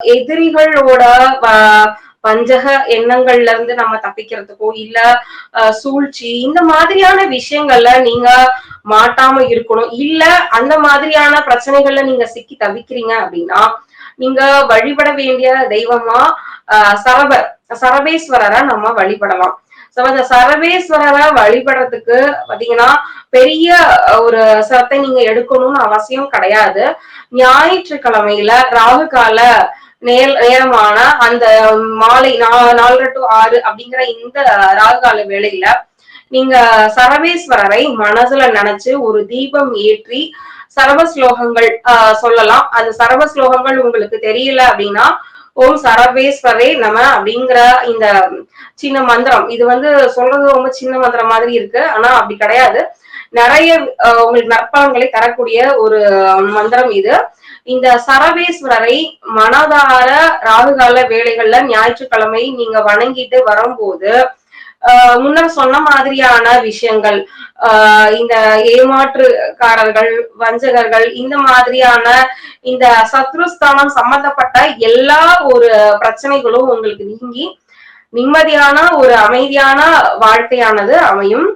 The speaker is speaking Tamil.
எதிரிகளோட வஞ்சக எண்ணங்கள்ல இருந்து நம்ம தப்பிக்கிறதுக்கோ இல்ல சூழ்ச்சி இந்த மாதிரியான விஷயங்கள்ல நீங்க மாட்டாம இருக்கணும். இல்ல அந்த மாதிரியான பிரச்சனைகள்ல நீங்க சிக்கி தவிக்கிறீங்க அப்படின்னா நீங்க வழிபட வேண்டிய தெய்வமா சரபர் சரப சரபேஸ்வரரை நம்ம வழிபடலாம். சோ அந்த சரபேஸ்வரரை வழிபடுறதுக்கு பாத்தீங்கன்னா பெரிய ஒரு சரத்தை நீங்க எடுக்கணும்னு அவசியம் கிடையாது. ஞாயிற்றுக்கிழமையில ராகு கால நேர் நேரமான அந்த மாலை நாலரை டு ஆறு அப்படிங்கிற இந்த ராகுகால வேலையில நீங்க சரவேஸ்வரரை மனசுல நினைச்சு ஒரு தீபம் ஏற்றி சரவ ஸ்லோகங்கள் ஆஹ் சொல்லலாம். அந்த சரவ ஸ்லோகங்கள் உங்களுக்கு தெரியல அப்படின்னா ஓம் சரவேஸ்வரே நம அப்படிங்கிற இந்த சின்ன மந்திரம் இது வந்து சொல்றது ரொம்ப சின்ன மந்திரம் மாதிரி இருக்கு. ஆனா அப்படி கிடையாது. நிறைய உங்களுக்கு நற்பலன்களை தரக்கூடிய ஒரு மந்திரம் இது. இந்த சரவேஸ்வரரை மனதார ராகுகால வேலைகள்ல ஞாயிற்றுக்கிழமை நீங்க வணங்கிட்டு வரும்போது ஆஹ் முன்னர் சொன்ன மாதிரியான விஷயங்கள் ஆஹ் இந்த ஏமாற்றுக்காரர்கள் வஞ்சகர்கள் இந்த மாதிரியான இந்த சத்ருஸ்தானம் சம்பந்தப்பட்ட எல்லா ஒரு பிரச்சனைகளும் உங்களுக்கு நீங்கி நிம்மதியான ஒரு அமைதியான வாழ்க்கையானது அமையும்.